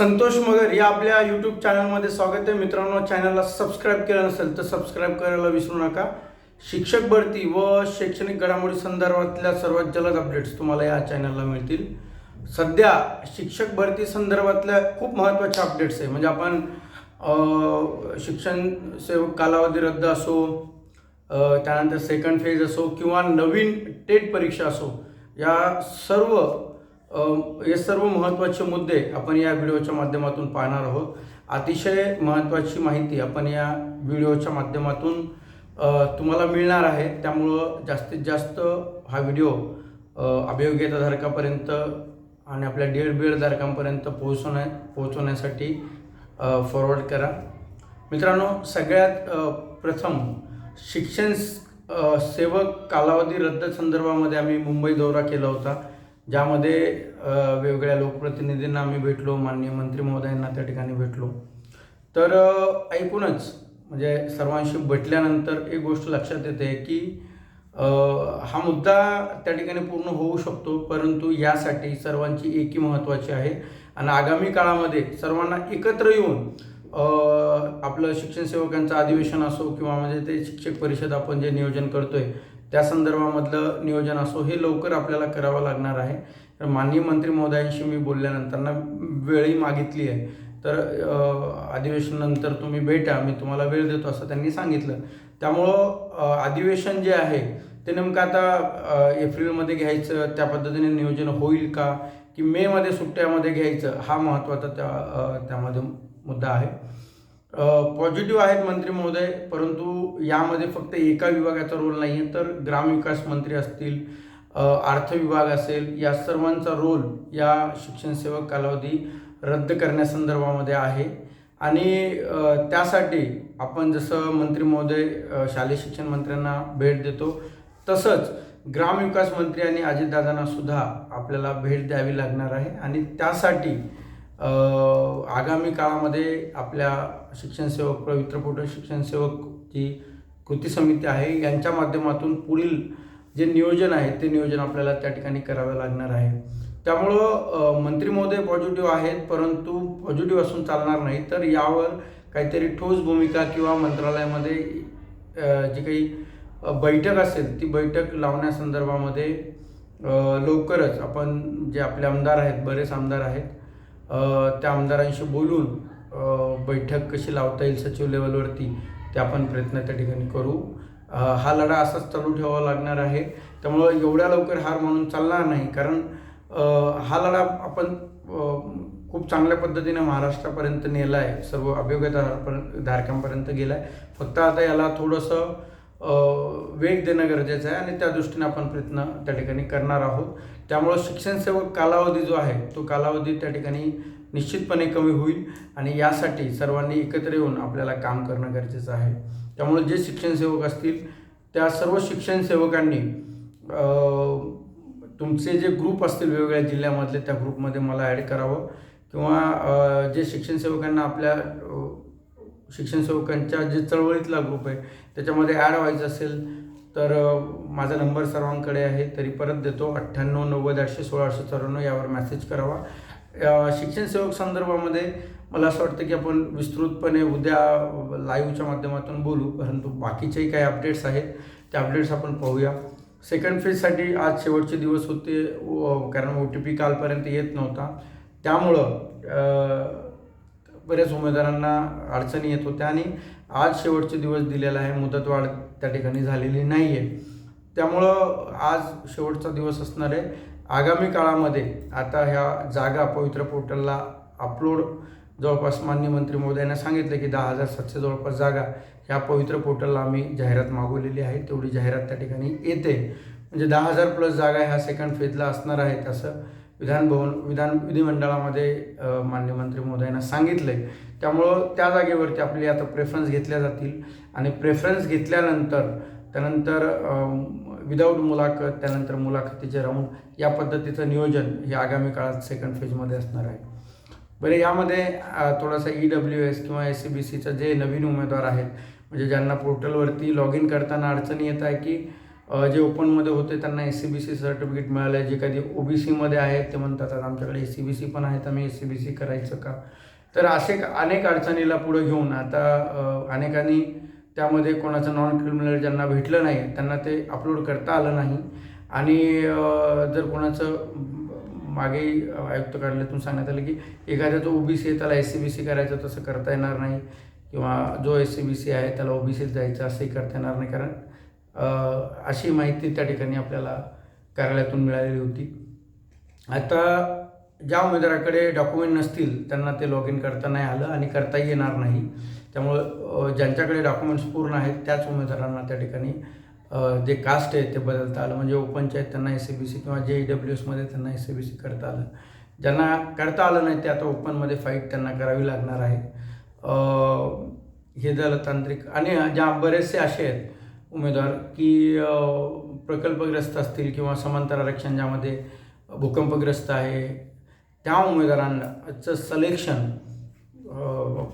संतोष मगर या आपल्या यूट्यूब चॅनलमध्ये स्वागत आहे. मित्रांनो चॅनलला सबस्क्राईब केलं नसेल तर सबस्क्राईब करायला विसरू नका. शिक्षक भरती व शैक्षणिक घडामोडी संदर्भातल्या सर्वात जलद अपडेट्स तुम्हाला या चॅनलला मिळतील. सध्या शिक्षक भरती संदर्भातल्या खूप महत्त्वाच्या अपडेट्स आहे. म्हणजे आपण शिक्षण सेवक कालावधी रद्द असो त्यानंतर सेकंड फेज असो किंवा नवीन टेट परीक्षा असो या सर्व हे सर्व महत्त्वाचे मुद्दे आपण या व्हिडिओच्या माध्यमातून पाहणार आहोत. अतिशय महत्त्वाची माहिती आपण या व्हिडिओच्या माध्यमातून तुम्हाला मिळणार आहे. त्यामुळं जास्तीत जास्त हा व्हिडिओ अभियोग्यताधारकापर्यंत आणि आपल्या डेड एड पोहोचवण्या पोहोचवण्यासाठी फॉरवर्ड करा. मित्रांनो सगळ्यात प्रथम शिक्षण सेवक कालावधी रद्द संदर्भामध्ये आम्ही मुंबई दौरा केला होता. ज्यामध्ये वेगवेगळ्या लोकप्रतिनिधींना आम्ही भेटलो माननीय मंत्री महोदयांना त्या ठिकाणी भेटलो. तर ऐकूनच म्हणजे सर्वांशी भेटल्यानंतर एक गोष्ट लक्षात येते की हा मुद्दा त्या ठिकाणी पूर्ण होऊ शकतो परंतु यासाठी सर्वांची एकी महत्त्वाची आहे. आणि आगामी काळामध्ये सर्वांना एकत्र येऊन आपलं शिक्षण सेवकांचं अधिवेशन असो किंवा म्हणजे ते शिक्षक परिषद आपण जे नियोजन करतोय त्या संदर्भामधलं नियोजन असो हे लवकर आपल्याला करावं लागणार आहे. तर माननीय मंत्री महोदयांशी मी बोलल्यानंतर ना वेळही मागितली आहे. तर अधिवेशनानंतर तुम्ही भेटा मी तुम्हाला वेळ देतो असं त्यांनी सांगितलं. त्यामुळं अधिवेशन जे आहे ते नेमकं आता एप्रिलमध्ये घ्यायचं त्या पद्धतीने नियोजन होईल का? की मेमध्ये सुट्ट्यामध्ये घ्यायचं? हा महत्त्वाचा त्या त्यामध्ये मुद्दा आहे. पॉझिटिव्ह आहेत मंत्री महोदय परंतु यामध्ये फक्त एका विभागाचा रोल नाही आहे तर ग्रामविकास मंत्री असतील अर्थ विभाग असेल या सर्वांचा रोल या शिक्षण सेवक कालावधी रद्द करण्यासंदर्भामध्ये आहे. आणि त्यासाठी आपण जसं मंत्री महोदय शालेय शिक्षण मंत्र्यांना भेट देतो तसंच ग्रामविकास मंत्री आणि अजितदादांना सुद्धा आपल्याला भेट द्यावी लागणार आहे. आणि त्यासाठी आगामी काळामध्ये आपल्या शिक्षण सेवक पवित्र पोटल शिक्षण सेवक जी कृती समिती आहे यांच्या माध्यमातून पुढील जे नियोजन आहे ते नियोजन आपल्याला त्या ठिकाणी करावं लागणार आहे. त्यामुळं मंत्री महोदय पॉझिटिव्ह आहेत परंतु पॉझिटिव्ह असून चालणार नाही. तर यावर काहीतरी ठोस भूमिका किंवा मंत्रालयामध्ये जी काही बैठक असेल ती बैठक लावण्यासंदर्भामध्ये लवकरच आपण जे आपले आमदार आहेत बरेच आमदार आहेत त्या आमदारांशी बोलून बैठक कशी लावता येईल सचिव लेवलवरती ते आपण प्रयत्न त्या ठिकाणी करू. हा लढा असाच चालू ठेवावा लागणार आहे. त्यामुळं एवढ्या लवकर हार म्हणून चालणार नाही. कारण हा लढा आपण खूप चांगल्या पद्धतीने महाराष्ट्रापर्यंत नेला आहे सर्व अभियोग्यता धारकांपर्यंत गेला आहे फक्त आता याला थोडंसं वेग देणं गरजेचं आहे आणि त्या दृष्टीने आपण प्रयत्न त्या ठिकाणी करणार आहोत. त्यामुळं शिक्षण सेवक कालावधी जो आहे तो कालावधी त्या ठिकाणी निश्चितपणे कमी होईल आणि यासाठी सर्वांनी एकत्र येऊन आपल्याला काम करणं गरजेचं आहे. त्यामुळे जे शिक्षण सेवक असतील त्या सर्व शिक्षण सेवकांनी तुमचे जे ग्रुप असतील वेगवेगळ्या जिल्ह्यामधले त्या ग्रुपमध्ये मला ॲड करावं किंवा जे शिक्षण सेवकांना आपल्या शिक्षण सेवकांच्या जे चळवळीतला ग्रुप आहे त्याच्यामध्ये ॲड व्हायचं असेल तर माझा नंबर सर्वांकडे आहे तरी परत देतो. अठ्ठ्याण्णव नव्वद आठशे सोळा आठशे चौऱ्याण्णव यावर मेसेज करावा. शिक्षण सेवक संदर्भामध्ये मला असं वाटतं की आपण विस्तृतपणे उद्या लाईव्हच्या माध्यमातून बोलू परंतु बाकीचेही काही अपडेट्स आहेत ते अपडेट्स आपण पाहूया. सेकंड फेजसाठी आज शेवटचे दिवस होते व- कारण ओ टी पी कालपर्यंत येत नव्हता. त्यामुळं बऱ्याच उमेदवारांना अडचणी येत होत्या आणि आज शेवटचे दिवस दिलेला आहे. मुदतवाढ त्या ठिकाणी झालेली नाही आहे त्यामुळं आज शेवटचा दिवस असणार आहे. आगामी काळामध्ये आता ह्या जागा पवित्र पोर्टलला अपलोड जवळपास मान्य मंत्री महोदयांना सांगितलं की दहा हजार सातशे जवळपास जागा ह्या पवित्र पोर्टलला आम्ही जाहिरात मागवलेली आहे. तेवढी जाहिरात त्या ठिकाणी येते. म्हणजे दहा हजार प्लस जागा ह्या सेकंड फेजला असणार आहेत असं विधानभवन विधान विधिमंडळामध्ये अ, मान्य मंत्री महोदयांना सांगितलं आहे त्यामुळं त्या जागेवरती आपली आता प्रेफरन्स घेतल्या जातील. आणि प्रेफरन्स घेतल्यानंतर त्यानंतर विदाऊट मुलाखत त्यानंतर मुलाखतीचे राऊंड या पद्धतीचं नियोजन हे आगामी काळात सेकंड फेजमध्ये असणार आहे. बरं यामध्ये थोडासा ई डब्ल्यू एस किंवा एस सी बी सीचं जे नवीन उमेदवार आहेत म्हणजे ज्यांना पोर्टलवरती लॉग इन करताना अडचणी येत आहे की जे ओपनमध्ये होते त्यांना S C B C certificate मिळालं. आहे जे कधी ओ बी सीमध्ये आहेत ते म्हणतात "आता आमच्याकडे एस सी बी सी पण आहे तर आम्ही एस सी बी सी करायचं का? तर असे अनेक अडचणीला पुढं घेऊन आता अनेकांनी त्यामध्ये कोणाचं नॉन क्रिमिनल ज्यांना भेटलं नाही त्यांना ते अपलोड करता आलं नाही. आणि जर कोणाचं मागे आयुक्त कार्यालयातून सांगण्यात आलं की एखाद्या जो ओ बी सी आहे त्याला एस सी बी सी करायचं तसं करता येणार नाही. किंवा जो एस सी बी सी आहे त्याला ओ बी सीत जायचं असंही करता येणार नाही. कारण अशी माहिती त्या ठिकाणी आपल्याला कार्यालयातून मिळालेली होती. आता ज्या उमेदवाराकडे डॉक्युमेंट नसतील त्यांना ते लॉग इन करता नाही आलं आणि करता येणार नाही. त्यामुळं ज्यांच्याकडे डॉक्युमेंट्स पूर्ण आहेत त्याच उमेदवारांना त्या ठिकाणी जे कास्ट आहे ते बदलता आलं. म्हणजे ओपनचे आहेत त्यांना एस सी बी सी किंवा जे ई डब्ल्यू एसमध्ये त्यांना एस सी बी सी करता आलं. ज्यांना करता आलं नाही ते आता ओपनमध्ये फाईट त्यांना करावी लागणार आहे. हे झालं तांत्रिक. आणि ज्या बरेचसे असे आहेत उमेदवार की प्रकल्पग्रस्त असतील किंवा समांतर आरक्षण ज्यामध्ये भूकंपग्रस्त आहे त्या उमेदवारांचं सलेक्शन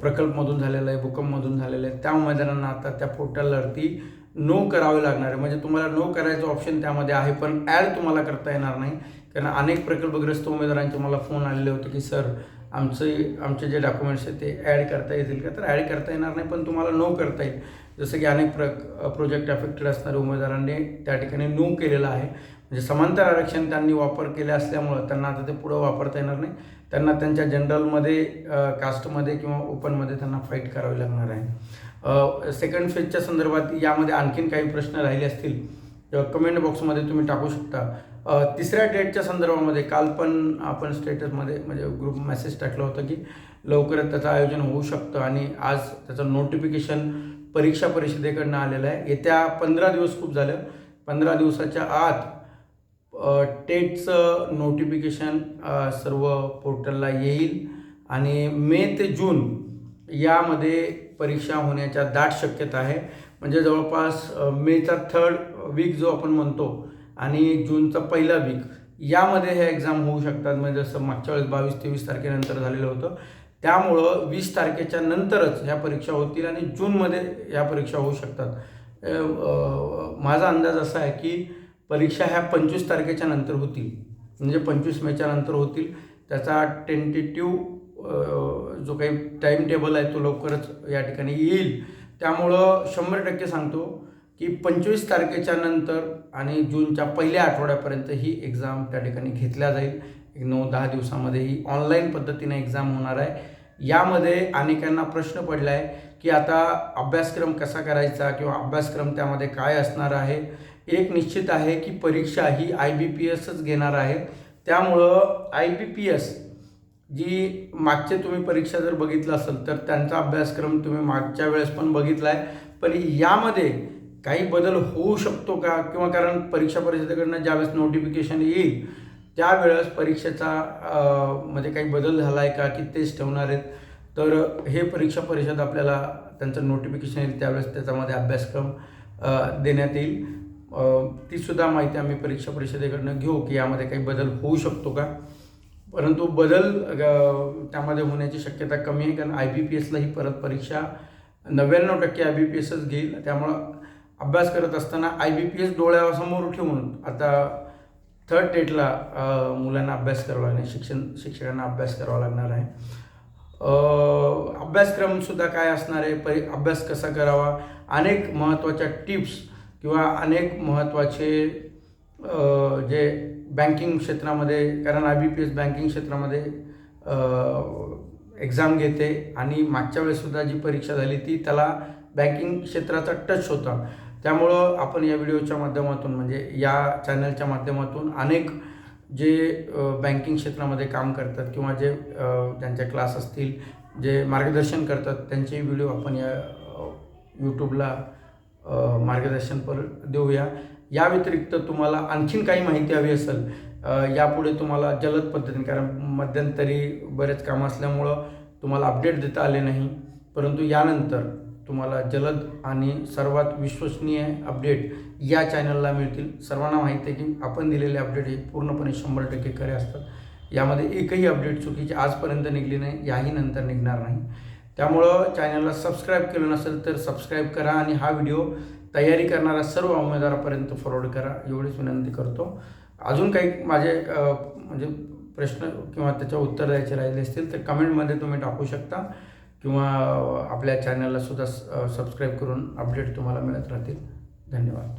प्रकल्पमधून झालेलं आहे भूकंपमधून झालेलं आहे त्या उमेदवारांना आता त्या पोर्टलवरती नो करावे लागणार आहे. म्हणजे तुम्हाला नो करायचं ऑप्शन त्यामध्ये आहे पण ॲड तुम्हाला करता येणार नाही. कारण अनेक प्रकल्पग्रस्त उमेदवारांचे मला फोन आलेले होते की सर आमचे आमचे जे डॉक्युमेंट्स आहेत ते ॲड करता येतील का? तर ॲड करता येणार नाही पण तुम्हाला नो करता येईल. जसं की अनेक प्र प्रोजेक्ट अफेक्टेड असणाऱ्या उमेदवारांनी त्या ठिकाणी नो केलेलं आहे. म्हणजे समांतर आरक्षण त्यांनी वापर केले असल्यामुळं त्यांना आता ते पुढं वापरता येणार नाही. त्यांना त्यांच्या जनरलमध्ये कास्टमध्ये किंवा ओपनमध्ये त्यांना फाईट करावी लागणार आहे. सेकंड फेजच्या संदर्भात यामध्ये आणखीन काही प्रश्न राहिले असतील कमेंट बॉक्समध्ये तुम्ही टाकू शकता. तिसऱ्या डेटच्या संदर्भामध्ये काल पण आपण स्टेटसमध्ये म्हणजे ग्रुप मेसेज टाकलं होतं की लवकरच त्याचं आयोजन होऊ शकतं आणि आज त्याचं नोटिफिकेशन परीक्षा परिषदेकडनं आलेलं आहे. येत्या पंधरा दिवस खूप झालं. पंधरा दिवसाच्या आत टेटचं नोटिफिकेशन सर्व पोर्टलला येईल आणि मे ते जून यामध्ये परीक्षा होण्याच्या दाट शक्यता आहे. म्हणजे जवळपास मेचा थर्ड वीक जो आपण म्हणतो आणि जूनचा पहिला वीक यामध्ये हे एक्झाम होऊ शकतात. म्हणजे जसं मागच्या वेळेस बावीस तेवीस तारखेनंतर झालेलं होतं. त्यामुळं वीस तारखेच्या नंतरच ह्या परीक्षा होतील आणि जूनमध्ये ह्या परीक्षा होऊ शकतात. माझा अंदाज असा आहे की परीक्षा ह्या पंचवीस तारखेच्या नंतर होतील. म्हणजे पंचवीस मेच्या नंतर होतील. त्याचा टेंटेटिव्ह जो काही टाईम टेबल आहे तो लवकरच या ठिकाणी येईल. त्यामुळं शंभर टक्के सांगतो की पंचवीस तारखेच्या नंतर आणि जूनच्या पहिल्या आठवड्यापर्यंत ही एक्झाम त्या ठिकाणी घेतल्या जाईल. एक नऊ दहा दिवसामध्ये ही ऑनलाईन पद्धतीने एक्झाम होणार आहे. यामध्ये अनेकांना प्रश्न पडला आहे की आता अभ्यासक्रम कसा करायचा किंवा अभ्यासक्रम त्यामध्ये काय असणार आहे? एक निश्चित आहे की परीक्षा ही आय बी पी एसच घेणार आहे. त्यामुळं आय बी पी एस जी मागचे तुम्ही परीक्षा जर बघितलं असेल तर त्यांचा अभ्यासक्रम तुम्ही मागच्या वेळेस पण बघितला आहे पण यामध्ये काही बदल होऊ शकतो का? किंवा कारण परीक्षा परिषदेकडनं ज्यावेळेस नोटिफिकेशन येईल त्यावेळेस परीक्षेचा म्हणजे मध्ये काही बदल झाला आहे का? की तेच ठेवणार आहेत? तर हे परीक्षा परिषद आपल्याला त्यांचं नोटिफिकेशन येईल त्यावेळेस त्याच्यामध्ये अभ्यासक्रम देण्यात येईल. तीसुद्धा माहिती आम्ही परीक्षा परिषदेकडनं घेऊ की यामध्ये काही बदल होऊ शकतो का? परंतु बदल त्यामध्ये होण्याची शक्यता कमी आहे कारण आय बी पी एसला ही परत परीक्षा नव्याण्णव टक्के आय बी पी एसच घेईल. त्यामुळं अभ्यास करत असताना आय बी पी एस डोळ्यासमोर ठेवून आता थर्ड डेटला मुलांना अभ्यास करावा लागणार शिक्षण शिक्षकांना अभ्यास करावा लागणार आहे. अभ्यासक्रमसुद्धा काय असणार आहे? परी अभ्यास कसा करावा? अनेक महत्त्वाच्या टिप्स किंवा अनेक महत्त्वाचे जे बँकिंग क्षेत्रामध्ये कारण I B P S banking क्षेत्रामध्ये एक्झाम घेते आणि मागच्या वेळेससुद्धा जी परीक्षा झाली ती त्याला बँकिंग क्षेत्राचा टच होता. त्यामुळं आपण या व्हिडिओच्या माध्यमातून म्हणजे या चॅनलच्या माध्यमातून अनेक जे बँकिंग क्षेत्रामध्ये काम करतात किंवा जे त्यांचे क्लास असतील जे मार्गदर्शन करतात त्यांचे व्हिडिओ आपण या यूट्यूबला मार्गदर्शन पर देऊया. या व्यतिरिक्त तुम्हाला आणखीन काही माहिती हवी असेल यापुढे तुम्हाला जलद पद्धतीने कारण मध्यंतरी बरेच काम असल्यामुळं तुम्हाला अपडेट देता आले नाही. परंतु यानंतर तुम्हाला जलद आणि सर्वात विश्वसनीय अपडेट या चॅनलला मिळतील. सर्वांना माहिती आहे की आपण दिलेले अपडेट हे पूर्णपणे शंभर टक्के खरे असतात. यामध्ये एकही अपडेट चुकीची आजपर्यंत निघली नाही याही नंतर निघणार नाही. त्यामुळं चॅनलला सबस्क्राईब केलं नसेल तर सबस्क्राईब करा आणि हा व्हिडिओ तयारी करणाऱ्या सर्व उमेदवारापर्यंत फॉरवर्ड करा. एवढीच विनंती करतो. अजून काही माझे म्हणजे प्रश्न किंवा त्याच्या उत्तर द्यायचे राहिले असतील तर कमेंटमध्ये तुम्ही टाकू शकता. किंवा आपल्या चॅनलला सुद्धा सबस्क्राईब करून अपडेट तुम्हाला मिळत राहतील. धन्यवाद.